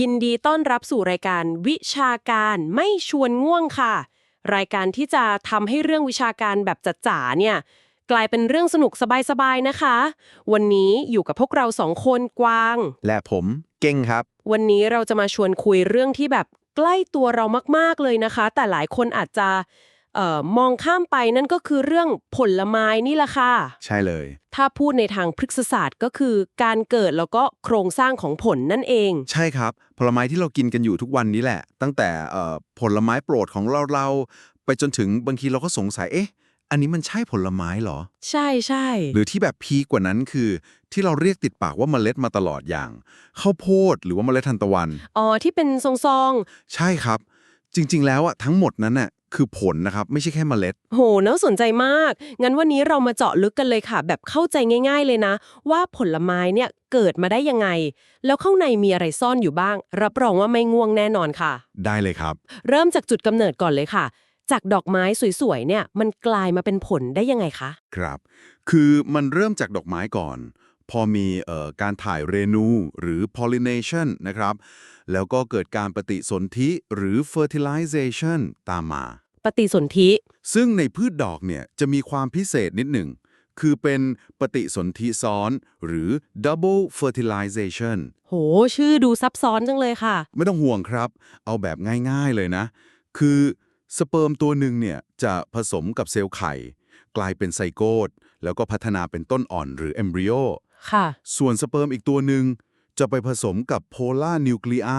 ยินดีต้อนรับสู่รายการวิชาการไม่ชวนง่วงค่ะ รายการที่จะทำให้เรื่องวิชาการแบบจัดจ๋าเนี่ยกลายเป็นเรื่องสนุกสบายๆนะคะ วันนี้อยู่กับพวกเราสองคนกวาง และผมเก่งครับ วันนี้เราจะมาชวนคุยเรื่องที่แบบใกล้ตัวเรามากๆเลยนะคะ แต่หลายคนอาจจะ เอ่อมองข้ามไปนั่นก็คือเรื่องผลไม้นี่แหละค่ะ ใช่เลย ถ้าพูดในทางพฤกษศาสตร์ก็คือการเกิดแล้วก็โครงสร้างของผลนั่นเอง ใช่ครับ ผลไม้ที่เรากินกันอยู่ทุกวันนี้แหละ ตั้งแต่เอ่อผลไม้โปรดของเราเราๆไปจนถึงบางทีเราก็สงสัยเอ๊ะ อันนี้มันใช่ผลไม้เหรอ ใช่ใช่หรือที่แบบพีคกว่านั้นคือ ที่เราเรียกติดปากว่าเมล็ดมาตลอดอย่างข้าวโพดหรือว่าเมล็ดทานตะวัน อ๋อที่เป็นซองใช่ครับ จริง ๆ แล้วอะทั้งหมดนั้นน่ะคือผลนะครับ ไม่ใช่แค่เมล็ดๆโหน่าสนใจมาก งั้นวันนี้เรามาเจาะลึกกันเลยค่ะ แบบเข้าใจง่าย ๆ เลยนะ ว่าผลไม้เนี่ยเกิดมาได้ยังไง แล้วข้างในมีอะไรซ่อนอยู่บ้าง รับรองว่าไม่ง่วงแน่นอนค่ะ ได้เลยครับ เริ่มจากจุดกำเนิดก่อนเลยค่ะ จากดอกไม้สวยๆเนี่ยมันกลายมาเป็นผลได้ยังไงคะ ครับ คือมันเริ่มจากดอกไม้ก่อน พอมีเอ่อการถ่ายเรนูหรือ pollination นะครับ แล้วก็เกิดการปฏิสนธิหรือ fertilization ตามมา ปฏิสนธิ ซึ่งในพืชดอกเนี่ยจะมีความพิเศษนิดหนึ่ง คือเป็นปฏิสนธิซ้อนหรือ double fertilization โห ชื่อดูซับซ้อนจังเลยค่ะ ไม่ต้องห่วงครับ เอาแบบง่ายๆเลยนะ คือสเปิร์มตัวหนึ่งเนี่ยจะผสมกับเซลล์ไข่ กลายเป็นไซโกตแล้วก็พัฒนาเป็นต้นอ่อนหรือเอมบริโอ ค่ะ ส่วนสเปิร์มอีกตัวหนึ่งจะไปผสมกับโพลาร์นิวคลีไอ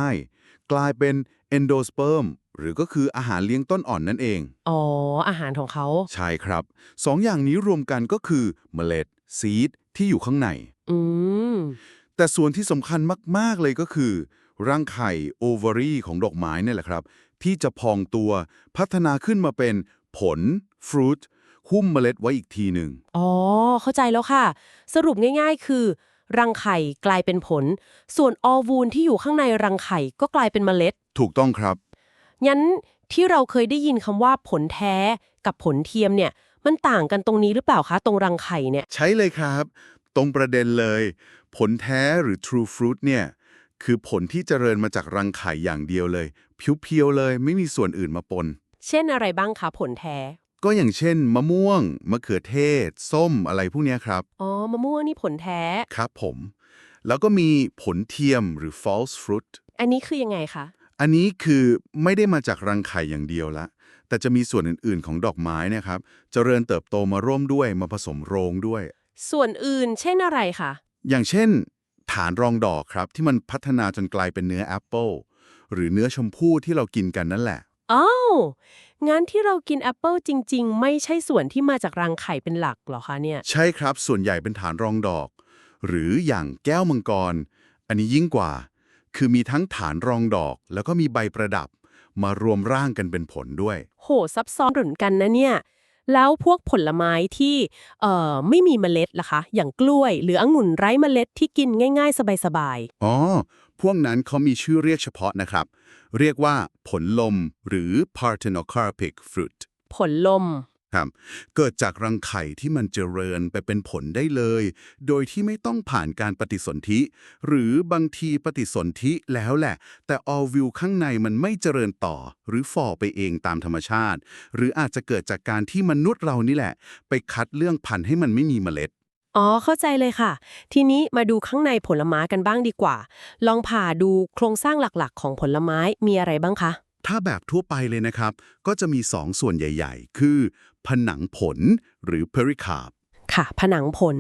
กลายเป็นเอนโดสเปิร์มหรือก็คืออาหารเลี้ยงต้นอ่อนนั่นเอง อ๋อ อาหารของเขา ใช่ครับสองอย่างนี้รวมกันก็คือเมล็ดซีดที่อยู่ข้างใน อืม แต่ส่วนที่สำคัญมาก ๆ เลยก็คือร่างไข่โอวารีของดอกไม้นี่แหละครับ ที่จะพองตัวพัฒนาขึ้นมาเป็นผลฟรุต หุ้มเมล็ดไว้อีกทีหนึ่งอ๋อ เข้าใจแล้วค่ะ สรุปง่ายๆ คือ รังไข่กลายเป็นผล ส่วนออวูลที่อยู่ข้างในรังไข่ก็กลายเป็นเมล็ด ถูกต้องครับงั้นที่เราเคยได้ยินคำว่าผลแท้กับผลเทียมเนี่ย มันต่างกันตรงนี้หรือเปล่าคะ ตรงรังไข่เนี่ย ใช่เลยครับ ตรงประเด็นเลย ผลแท้หรือ true fruit เนี่ยคือผลที่เจริญมาจากรังไข่อย่างเดียวเลยเพียวๆเลย ไม่มีส่วนอื่นมาปน เช่นอะไรบ้างคะผลแท้ ก็อย่างเช่น มะม่วง มะเขือเทศ ส้มอะไรพวกเนี้ยครับ อ๋อ มะม่วงนี่ผลแท้ ครับผม แล้วก็มีผลเทียมหรือ false fruit อันนี้คือยังไงคะ อันนี้คือไม่ได้มาจากรังไข่อย่างเดียวละ แต่จะมีส่วนอื่น ๆ ของดอกไม้เนะครับ เจริญเติบโตมาร่วมด้วย มาผสมโรงด้วย ส่วนอื่น เช่นอะไรคะ อย่างเช่น ฐานรองดอกครับที่มันพัฒนาจนกลายเป็นเนื้อแอปเปิลหรือเนื้อชมพู่ที่เรากินกันนั่นแหละ อ้าว งั้นที่เรากินแอปเปิลจริง ๆ ไม่ใช่ส่วนที่มาจากรังไข่เป็นหลักเหรอคะเนี่ย ใช่ครับ ส่วนใหญ่เป็นฐานรองดอก หรืออย่างแก้วมังกร อันนี้ยิ่งกว่า คือมีทั้งฐานรองดอก แล้วก็มีใบประดับ มารวมร่างกันเป็นผลด้วย โหซับซ้อนเหมือนกันนะเนี่ย แล้วพวกผลไม้ที่เอ่อไม่มีเมล็ดล่ะคะ อย่างกล้วย หรือองุ่นไร้เมล็ดที่กินง่าย ๆ สบายอ๋อ พวกนั้นเขามีชื่อเรียกเฉพาะนะครับ เรียกว่าผลลมหรือ parthenocarpic fruit ๆผลลมครับเกิดจากรังไข่ที่มันเจริญไปเป็นผลได้เลย โดยที่ไม่ต้องผ่านการปฏิสนธิ หรือบางทีปฏิสนธิแล้วแหละ แต่ออวิวข้างในมันไม่เจริญต่อ หรือฝ่อไปเองตามธรรมชาติ หรืออาจจะเกิดจากการที่มนุษย์เรานี่แหละ ไปคัดเรื่องพันธุ์ให้มันไม่มีเมล็ด อ๋อ เข้าใจเลยค่ะ ทีนี้มาดูข้างในผลไม้กันบ้างดีกว่า ลองผ่าดูโครงสร้างหลักๆ ของผลไม้มีอะไรบ้างคะ ถ้าแบบทั่วไปเลยนะครับ ก็จะมีสองส่วนใหญ่ ๆ คือ ผนังผลหรือ pericarp ค่ะ ผนังผล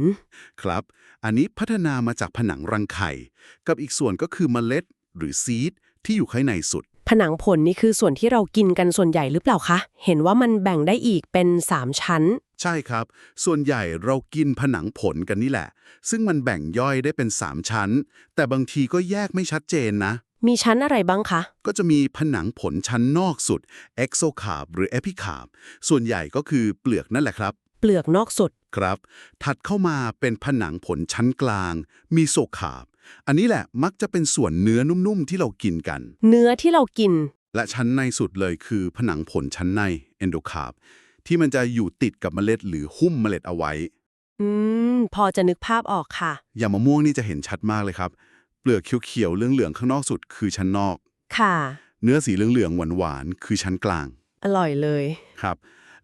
ครับ อันนี้พัฒนามาจากผนังรังไข่ กับอีกส่วนก็คือเมล็ด หรือซีดที่อยู่ข้างในสุด ผนังผลนี่คือส่วนที่เรากินกันส่วนใหญ่หรือเปล่าคะ เห็นว่ามันแบ่งได้อีกเป็น 3 ชั้น ใช่ครับ ส่วนใหญ่เรากินผนังผลกันนี่แหละ ซึ่งมันแบ่งย่อยได้เป็น 3 ชั้น แต่บางทีก็แยกไม่ชัดเจนนะ มีชั้นอะไรบ้างคะ ก็จะมีผนังผลชั้นนอกสุด exocarp หรือ epicarp ส่วนใหญ่ก็คือเปลือกนั่นแหละครับ เปลือกนอกสุด ครับ ถัดเข้ามาเป็นผนังผลชั้นกลาง มีโซคาบ อันนี้แหละมักจะเป็นส่วนเนื้อนุ่มๆที่เรากินกัน เนื้อที่เรากิน และชั้นในสุดเลยคือผนังผลชั้นใน endocarp ที่มันจะอยู่ติดกับเมล็ดหรือหุ้มเมล็ดเอาไว้ อืม พอจะนึกภาพออกค่ะ อย่างมะม่วงนี่จะเห็นชัดมากเลยครับ เปลือกเขียวๆเหลืองๆข้างนอกสุดคือชั้นนอก ค่ะ เนื้อสีเหลืองๆหวานๆคือชั้นกลาง อร่อยเลย ครับ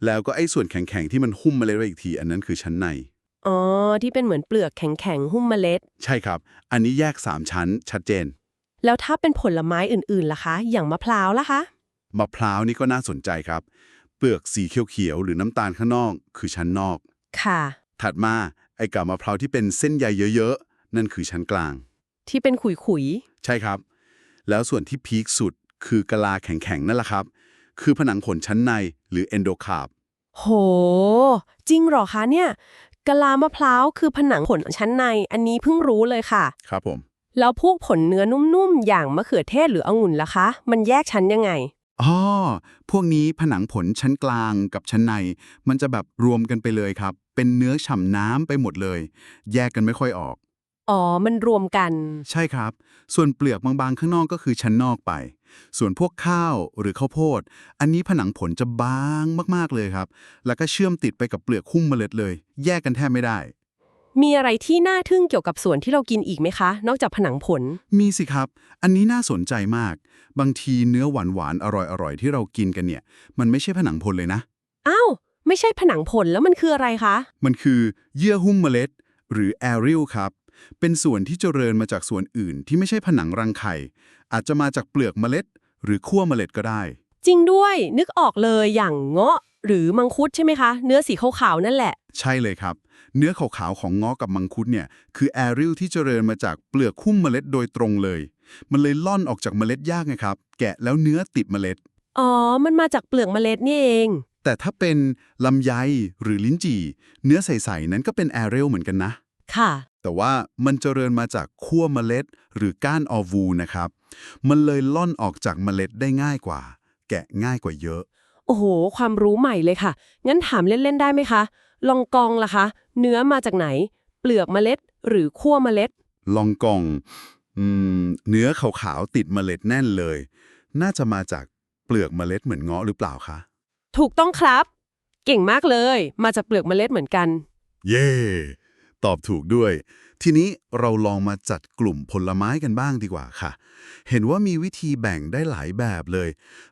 แล้วก็ไอ้ส่วนแข็งๆที่มันหุ้มเมล็ดไว้อีกที อันนั้นคือชั้นใน อ๋อ ที่เป็นเหมือนเปลือกแข็งๆหุ้มเมล็ด ใช่ครับ อันนี้แยก3ชั้นชัดเจน แล้วถ้าเป็นผลไม้อื่นๆล่ะคะ อย่างมะพร้าวล่ะคะ มะพร้าวนี่ก็น่าสนใจครับ เปลือกสีเขียวๆหรือน้ำตาลข้างนอก คือชั้นนอก ค่ะ ถัดมาไอ้กับมะพร้าวที่เป็นเส้นใยเยอะๆ นั่นคือชั้นกลาง ที่เป็นขุยใช่ครับ แล้วส่วนที่พีคสุดคือกะลาแข็งๆนั่นแหละครับ คือผนังขนชั้นในหรือเอนโดคาร์บๆโห จริงเหรอคะเนี่ยกะลามะพร้าวคือผนังผลชั้นใน อันนี้เพิ่งรู้เลยค่ะ ครับผม แล้วพวกผลเนื้อนุ่มๆ อย่างมะเขือเทศหรือองุ่นล่ะคะ มันแยกชั้นยังไง อ๋อพวกนี้ผนังผลชั้นกลางกับชั้นใน มันจะแบบรวมกันไปเลยครับ เป็นเนื้อฉ่ำน้ำไปหมดเลย แยกกันไม่ค่อยออก อ๋อ มันรวมกัน ใช่ครับ ส่วนเปลือกบางๆข้างนอกก็คือชั้นนอกไป ส่วนพวกข้าวหรือข้าวโพด อันนี้ผนังผลจะบางมากๆเลยครับ แล้วก็เชื่อมติดไปกับเปลือกหุ้มเมล็ดเลย แยกกันแทบไม่ได้ มีอะไรที่น่าทึ่งเกี่ยวกับส่วนที่เรากินอีกไหมคะ นอกจากผนังผล มีสิครับ อันนี้น่าสนใจมาก บางทีเนื้อหวานๆอร่อยๆที่เรากินกันเนี่ย มันไม่ใช่ผนังผลเลยนะ อ้าว ไม่ใช่ผนังผลแล้วมันคืออะไรคะ มันคือเยื่อหุ้มเมล็ด หรือแอริลครับ เป็นส่วนที่เจริญมาจากส่วนอื่นที่ไม่ใช่ผนังรังไข่ อาจจะมาจากเปลือกเมล็ด หรือขั้วเมล็ดก็ได้ จริงด้วย นึกออกเลยอย่างเงาะหรือมังคุดใช่ไหมคะ เนื้อสีขาวๆนั่นแหละ ใช่เลยครับ เนื้อขาวๆของเงาะกับมังคุดเนี่ยคือแอริลที่เจริญมาจากเปลือกหุ้มเมล็ดโดยตรงเลย มันเลยล่อนออกจากเมล็ดยากไงครับ แกะแล้วเนื้อติดเมล็ด อ๋อ มันมาจากเปลือกเมล็ดนี่เอง แต่ถ้าเป็นลำไยหรือลิ้นจี่ เนื้อใสๆนั้นก็เป็นแอริลเหมือนกันนะ ค่ะ แต่ว่ามันเจริญมาจากขั้วเมล็ด หรือก้านออวูนะครับ มันเลยล่อนออกจากเมล็ดได้ง่ายกว่า แกะง่ายกว่าเยอะ โอ้โห ความรู้ใหม่เลยค่ะ งั้นถามเล่นๆได้ไหมคะ ลองกองล่ะคะ เนื้อมาจากไหน เปลือกเมล็ด หรือขั้วเมล็ด ลองกองอืมเนื้อขาวๆติดเมล็ดแน่นเลย น่าจะมาจากเปลือกเมล็ดเหมือนเงาะหรือเปล่าคะ ถูกต้องครับ เก่งมากเลย มาจากเปลือกเมล็ดเหมือนกัน เย่ตอบถูกด้วย ทีนี้เราลองมาจัดกลุ่มผลไม้กันบ้างดีกว่าค่ะ เห็นว่ามีวิธีแบ่งได้หลายแบบเลย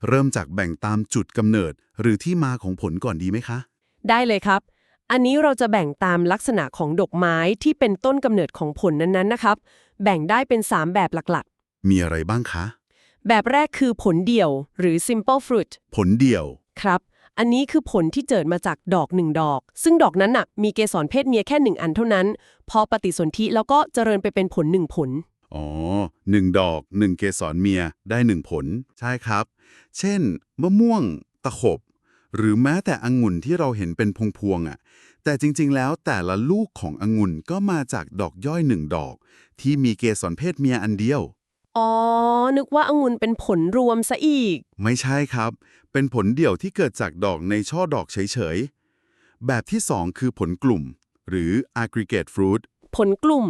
เริ่มจากแบ่งตามจุดกำเนิด หรือที่มาของผลก่อนดีไหมคะ ได้เลยครับ อันนี้เราจะแบ่งตามลักษณะของดอกไม้ที่เป็นต้นกำเนิดของผลนั้นๆนะครับ แบ่งได้เป็น 3 แบบหลักมีอะไรบ้างคะ ๆ แบบแรกคือผลเดี่ยว หรือ simple fruit ผลเดี่ยว ครับ อันนี้คือผลที่เจิดมาจากดอกหนึ่งดอก ซึ่งดอกนั้นน่ะมีเกสรเพศเมียแค่หนึ่งอันเท่านั้น พอปฏิสนธิแล้วก็เจริญไปเป็นผลหนึ่งผล อ๋อหนึ่งดอกหนึ่งเกสรเมียได้หนึ่งผล ใช่ครับ เช่น มะม่วง ตะขบ หรือแม้แต่องุ่นที่เราเห็นเป็นพวงๆอะ่ะ แต่จริงๆ แล้วแต่ละลูกขององุ่นก็มาจากดอกย่อยหนึ่งดอก ที่มีเกสรเพศเมียอันเดียว อ๋อ นึกว่าองุ่นเป็นผลรวมซะอีก ไม่ใช่ครับ เป็นผลเดี่ยวที่เกิดจากดอกในช่อดอกเฉยๆ แบบที่สองคือผลกลุ่ม หรือ aggregate fruit ผลกลุ่ม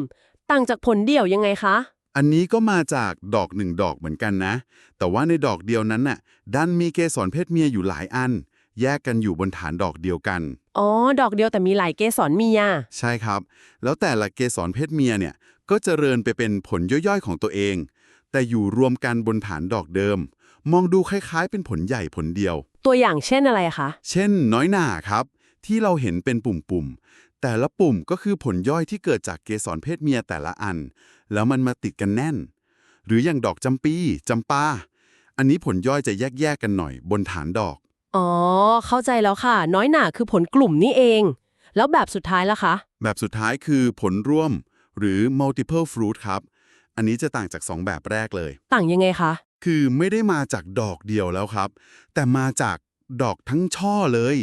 ต่างจากผลเดี่ยวยังไงคะ อันนี้ก็มาจากดอกหนึ่งดอกเหมือนกันนะ แต่ว่าในดอกเดียวนั้นน่ะดันมีเกสรเพศเมียอยู่หลายอัน แยกกันอยู่บนฐานดอกเดียวกัน อ๋อ ดอกเดียวแต่มีหลายเกสรเมียใช่ครับ แล้วแต่ละเกสรเพศเมียเนี่ยก็เจริญไปเป็นผลย่อยๆของตัวเอง แต่อยู่รวมกันบนฐานดอกเดิม มองดูคล้ายๆ เป็นผลใหญ่ผลเดียว ตัวอย่างเช่นอะไรคะ เช่น น้อยหน่าครับ ที่เราเห็นเป็นปุ่มๆแต่ละปุ่มก็คือผลย่อยที่เกิดจากเกสรเพศเมียแต่ละอัน แล้วมันมาติดกันแน่น หรืออย่างดอกจำปีจำปาอันนี้ผลย่อยจะแยกๆกันหน่อยบนฐานดอก อ๋อ เข้าใจแล้วค่ะ น้อยหน่าคือผลกลุ่มนี่เอง แล้วแบบสุดท้ายล่ะคะ แบบสุดท้ายคือผลร่วม หรือ multiple fruit ครับ อันนี้จะต่างจาก 2 แบบแรกเลย ต่างยังไงคะ คือไม่ได้มาจากดอกเดียวแล้วครับ แต่มาจากดอกทั้งช่อเลย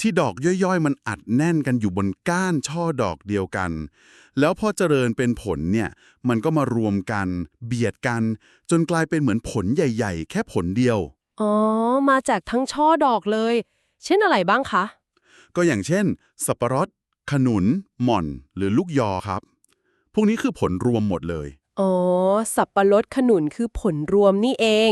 ที่ดอกย่อยๆ มันอัดแน่นกันอยู่บนก้านช่อดอกเดียวกัน แล้วพอเจริญเป็นผลเนี่ย มันก็มารวมกัน เบียดกัน จนกลายเป็นเหมือนผลใหญ่ ๆ แค่ผลเดียว อ๋อ มาจากทั้งช่อดอกเลย เช่นอะไรบ้างคะ ก็อย่างเช่น สับปะรด ขนุน หม่อน หรือลูกยอครับ พวกนี้คือผลรวมหมดเลย อ๋อ สับปะรดขนุนคือผลรวมนี่เอง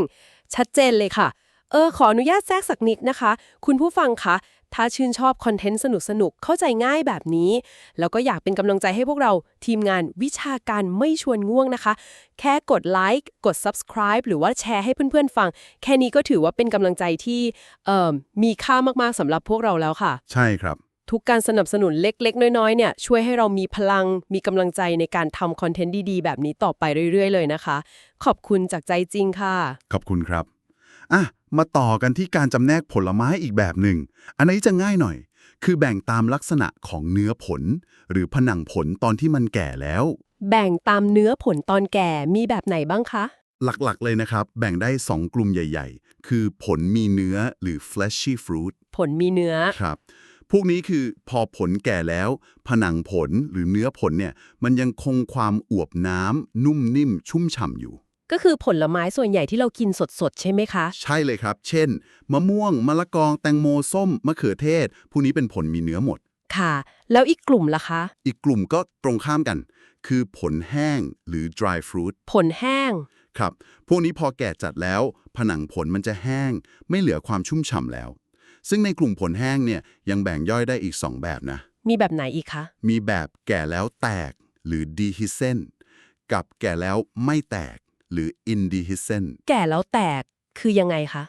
ชัดเจนเลยค่ะ เออ ขออนุญาตแทรกสักนิดนะคะ คุณผู้ฟังคะ ถ้าชื่นชอบคอนเทนต์สนุกๆเข้าใจง่ายแบบนี้ แล้วก็อยากเป็นกำลังใจให้พวกเราทีมงานวิชาการไม่ชวนง่วงนะคะ แค่กดไลค์กด subscribe หรือว่าแชร์ให้เพื่อนๆฟัง แค่นี้ก็ถือว่าเป็นกำลังใจที่เอ่อมีค่ามากๆสำหรับพวกเราแล้วค่ะ ใช่ครับทุกการสนับสนุนเล็ก ๆ น้อย ๆ เนี่ย ช่วยให้เรามีพลัง มีกำลังใจในการทำคอนเทนต์ดี ๆ แบบนี้ต่อไปเรื่อย ๆ เลยนะคะ ขอบคุณจากใจจริงค่ะ ขอบคุณครับ อะ มาต่อกันที่การจำแนกผลไม้อีกแบบหนึ่ง อันนี้จะง่ายหน่อย คือแบ่งตามลักษณะของเนื้อผล หรือผนังผลตอนที่มันแก่แล้ว แบ่งตามเนื้อผลตอนแก่มีแบบไหนบ้างคะ หลักๆเลยนะครับ แบ่งได้ 2 กลุ่มใหญ่ ๆ คือผลมีเนื้อหรือ fleshy fruit ผลมีเนื้อ ครับ พวกนี้คือพอผลแก่แล้ว ผนังผลหรือเนื้อผลเนี่ย มันยังคงความอวบน้ำนุ่มนิ่มชุ่มฉ่ำอยู่ ก็คือผลไม้ส่วนใหญ่ที่เรากินสดๆ ใช่ไหมคะ ใช่เลยครับ เช่น มะม่วง มะละกอแตงโม ส้ม มะเขือเทศพวกนี้เป็นผลมีเนื้อหมด ค่ะ แล้วอีกกลุ่มล่ะคะ อีกกลุ่มก็ตรงข้ามกัน คือผลแห้งหรือ dry fruit ผลแห้ง ครับ พวกนี้พอแก่จัดแล้ว ผนังผลมันจะแห้ง ไม่เหลือความชุ่มฉ่ำแล้ว ซึ่งในกลุ่มผลแห้งเนี่ยยังแบ่งย่อยได้อีก 2 แบบนะ มีแบบไหนอีกคะ มีแบบแก่แล้วแตกหรือ dehiscent กับแก่แล้วไม่แตก หรือ indehiscent แก่แล้วแตกคือยังไงคะ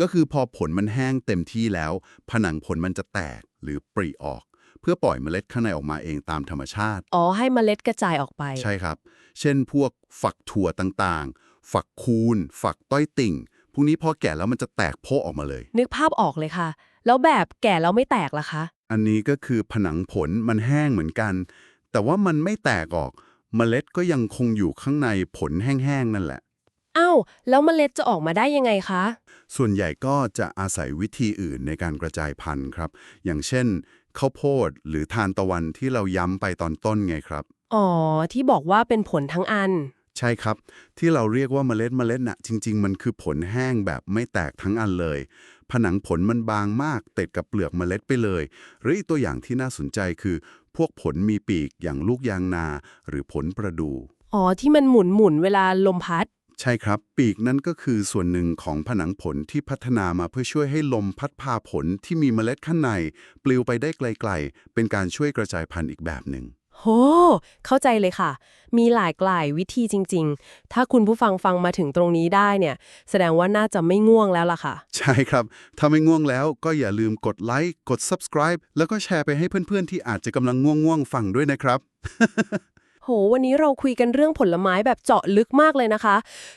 ก็คือพอผลมันแห้งเต็มที่แล้ว ผนังผลมันจะแตกหรือปริออก เพื่อปล่อยเมล็ดข้างในออกมาเองตามธรรมชาติ อ๋อ ให้เมล็ดกระจายออกไป ใช่ครับ เช่นพวกฝักถั่วต่างๆ ฝักคูน ฝักต้อยติ่ง พวกนี้พอแก่แล้วมันจะแตกโพะออกมาเลย นึกภาพออกเลยค่ะ แล้วแบบแก่แล้วไม่แตกล่ะคะ อันนี้ก็คือผนังผลมันแห้งเหมือนกัน แต่ว่ามันไม่แตกออก เมล็ดก็ยังคงอยู่ข้างในผลแห้งๆนั่นแหละ อ้าว แล้วเมล็ดจะออกมาได้ยังไงคะ ส่วนใหญ่ก็จะอาศัยวิธีอื่นในการกระจายพันธุ์ครับ อย่างเช่นข้าวโพดหรือทานตะวันที่เราย้ำไปตอนต้นไงครับ อ๋อ ที่บอกว่าเป็นผลทั้งอัน ใช่ครับ ที่เราเรียกว่าเมล็ดเมล็ดน่ะจริง ๆ มันคือผลแห้งแบบไม่แตกทั้งอันเลย ผนังผลมันบางมากติดกับเปลือกเมล็ดไปเลย หรืออีกตัวอย่างที่น่าสนใจคือ พวกผลมีปีกอย่างลูกยางนา หรือผลประดูอ๋อ ที่มันหมุนหมุนๆเวลาลมพัด ใช่ครับ ปีกนั้นก็คือส่วนหนึ่งของผนังผลที่พัฒนามาเพื่อช่วยให้ลมพัดพาผลที่มีเมล็ดข้างใน ปลิวไปได้ไกล ๆ เป็นการช่วยกระจายพันธุ์อีกแบบหนึ่ง โห เข้าใจเลยค่ะ มีหลายกลายวิธีจริง ๆ ถ้าคุณผู้ฟังฟังมาถึงตรงนี้ได้เนี่ย แสดงว่าน่าจะไม่ง่วงแล้วล่ะค่ะ ใช่ครับ ถ้าไม่ง่วงแล้วก็อย่าลืมกดไลค์ กด subscribe แล้วก็แชร์ไปให้เพื่อนๆ ที่อาจจะกำลังง่วงๆ ฟังด้วยนะครับ โห วันนี้เราคุยกันเรื่องผลไม้แบบเจาะลึกมากเลยนะคะ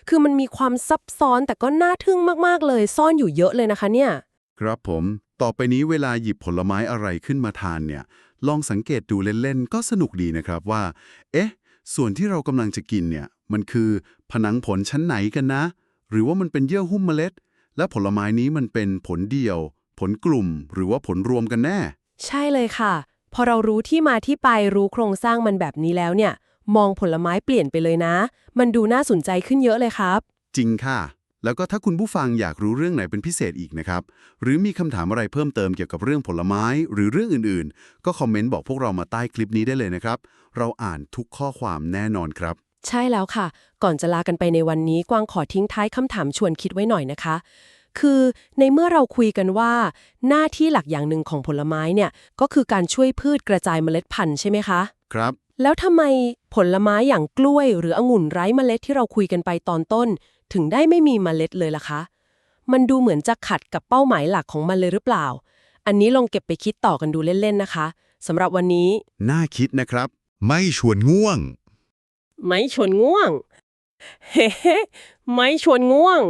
คือมันมีความซับซ้อนแต่ก็น่าทึ่งมากๆเลย ซ่อนอยู่เยอะเลยนะคะเนี่ย ครับผม ต่อไปนี้เวลาหยิบผลไม้อะไรขึ้นมาทานเนี่ย ลองสังเกตดูเล่นๆ ก็สนุกดีนะครับว่า เอ๊ะ ส่วนที่เรากำลังจะกินเนี่ย มันคือผนังผลชั้นไหนกันนะ หรือว่ามันเป็นเยื่อหุ้มเมล็ด และผลไม้นี้มันเป็นผลเดียว ผลกลุ่ม หรือว่าผลรวมกันแน่ ใช่เลยค่ะ พอเรารู้ที่มาที่ไปรู้โครงสร้างมันแบบนี้แล้วเนี่ย มองผลไม้เปลี่ยนไปเลยนะ มันดูน่าสนใจขึ้นเยอะเลยครับ จริงค่ะ แล้วก็ถ้าคุณผู้ฟังอยากรู้เรื่องไหนเป็นพิเศษอีกนะครับ หรือมีคำถามอะไรเพิ่มเติมเกี่ยวกับเรื่องผลไม้ หรือเรื่องอื่นๆ ก็คอมเมนต์บอกพวกเรามาใต้คลิปนี้ได้เลยนะครับ เราอ่านทุกข้อความแน่นอนครับ ใช่แล้วค่ะ ก่อนจะลากันไปในวันนี้กวางขอทิ้งท้ายคำถามชวนคิดไว้หน่อยนะคะ คือในเมื่อเราคุยกันว่า หน้าที่หลักอย่างหนึ่งของผลไม้เนี่ยก็คือการช่วยพืชกระจายเมล็ดพันธุ์ใช่ไหมคะครับแล้วทำไมผลไม้อย่างกล้วย หรือองุ่นไร้เมล็ดที่เราคุยกันไปตอนต้น ถึงได้ไม่มีเมล็ดเลยล่ะคะ มันดูเหมือนจะขัดกับเป้าหมายหลักของมันเลยหรือเปล่า อันนี้ลองเก็บไปคิดต่อกันดูเล่นๆนะคะสำหรับวันนี้ น่าคิดนะครับ ไม่ชวนง่วง ไม่ชวนง่วง เฮ้ไม่ชวนง่วง